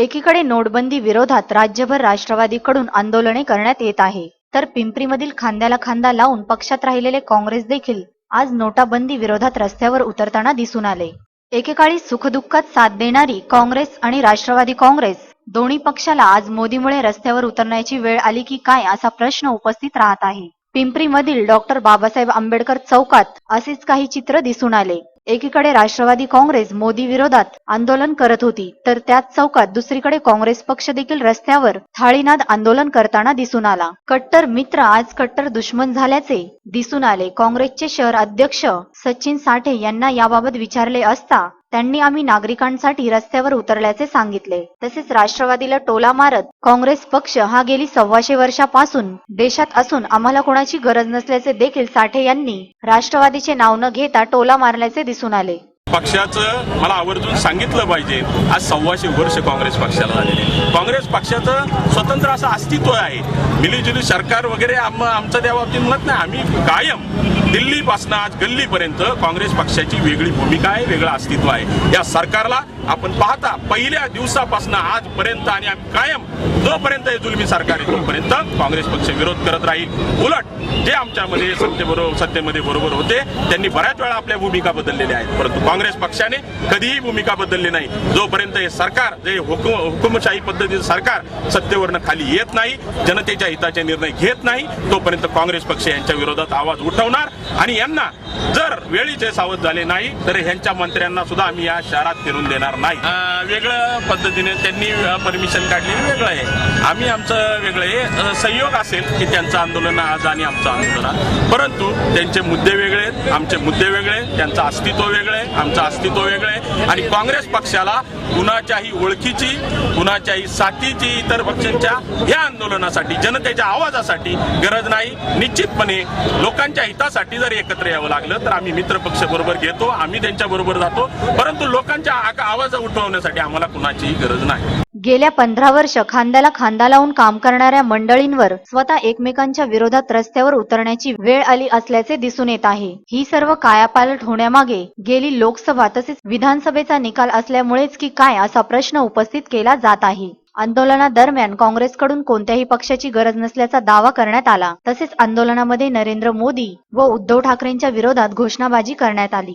एकीकडे नोटबंदी विरोधात राज्यभर राष्ट्रवादीकडून आंदोलने करण्यात येत आहे. तर पिंपरीमधील खांद्याला खांदा लावून पक्षात राहिलेले काँग्रेस देखील आज नोटाबंदी विरोधात रस्त्यावर उतरताना दिसून आले. एकेकाळी सुखदुःखात साथ देणारी काँग्रेस आणि राष्ट्रवादी काँग्रेस दोन्ही पक्षाला आज मोदीमुळे रस्त्यावर उतरण्याची वेळ आली की काय असा प्रश्न उपस्थित राहत आहे. पिंपरीमधील डॉक्टर बाबासाहेब आंबेडकर चौकात असेच काही चित्र दिसून आले. एकीकडे राष्ट्रवादी काँग्रेस मोदी विरोधात आंदोलन करत होती तर त्याच चौकात दुसरीकडे काँग्रेस पक्ष देखील रस्त्यावर थाळीनाद आंदोलन करताना दिसून आला. कट्टर मित्र आज कट्टर दुश्मन झाल्याचे दिसून आले. काँग्रेसचे शहर अध्यक्ष सचिन साठे यांना याबाबत विचारले असता त्यांनी आम्ही नागरिकांसाठी रस्त्यावर उतरल्याचे सांगितले. तसेच राष्ट्रवादीला टोला मारत काँग्रेस पक्ष हा गेली सव्वाशे वर्षापासून देशात असून आम्हाला कोणाची गरज नसल्याचे देखील साठे यांनी राष्ट्रवादीचे नाव न घेता टोला मारल्याचे दिसून आले. पक्षाचं मला आवर्जून सांगितलं पाहिजे. आज सव्वाशे वर्ष काँग्रेस पक्षाला झालेले काँग्रेस पक्षाचं स्वतंत्र असं अस्तित्व आहे. मिलीजुली सरकार वगैरे आम आमचं त्या बाबतीत म्हणत नाही. आम्ही कायम दिल्लीपासून आज गल्लीपर्यंत काँग्रेस पक्षाची वेगळी भूमिका आहे वेगळं अस्तित्व आहे. या सरकारला आपण पाहता पहिल्या दिवसापासून आजपर्यंत आणि आम्ही कायम जोपर्यंत हे जुलमी सरकार आहे तोपर्यंत काँग्रेस पक्ष विरोध करत राहील. उलट जे आमच्यामध्ये सत्तेबरोबर सत्तेमध्ये बरोबर होते त्यांनी बऱ्याच वेळा आपल्या भूमिका बदललेल्या आहेत. परंतु काँग्रेस पक्षाने कधीही भूमिका बदलली नाही. जोपर्यंत हे सरकार जे हुकुम हुकुमशाही पद्धतीचं सरकार सत्तेवरनं खाली येत नाही जनतेच्या हिताचे निर्णय घेत नाही तोपर्यंत काँग्रेस पक्ष यांच्या विरोधात आवाज उठवणार आणि यांना जर वेळीचे सावध झाले नाही तर ह्यांच्या मंत्र्यांना सुद्धा आम्ही या शहरात फिरून देणार नाही. वेगळ्या वेगळं पद्धतीने त्यांनी परमिशन काढलेली वेगळं आहे. आम्ही आमचं वेगळं हे संयोग असेल की त्यांचं आंदोलन आज आणि आमचं आंदोलन परंतु त्यांचे मुद्दे वेगळे आहेत आमचे मुद्दे वेगळे त्यांचं अस्तित्व वेगळं आहे आमचं अस्तित्व वेगळं आहे. आणि काँग्रेस पक्षाला कुणाच्याही ओळखीची कुणाच्याही साथीची इतर पक्षांच्या या आंदोलनासाठी जनतेच्या आवाजासाठी गरज नाही. निश्चितपणे लोकांच्या हितासाठी जर एकत्र यावं लागलं तर आम्ही मित्र पक्ष बरोबर घेतो आम्ही त्यांच्या बरोबर जातो परंतु लोकांच्या आवाज उठवण्यासाठी आम्हाला कुणाचीही गरज नाही. गेल्या पंधरा वर्ष खांद्याला खांदा लावून काम करणाऱ्या मंडळींवर स्वतः एकमेकांच्या विरोधात रस्त्यावर उतरण्याची वेळ आली असल्याचे दिसून येत आहे. ही सर्व कायापालट होण्यामागे गेली लोकसभा तसेच विधानसभेचा निकाल असल्यामुळेच की काय असा प्रश्न उपस्थित केला जात आहे. आंदोलनादरम्यान काँग्रेसकडून कोणत्याही पक्षाची गरज नसल्याचा दावा करण्यात आला. तसेच आंदोलनामध्ये नरेंद्र मोदी व उद्धव ठाकरेंच्या विरोधात घोषणाबाजी करण्यात आली.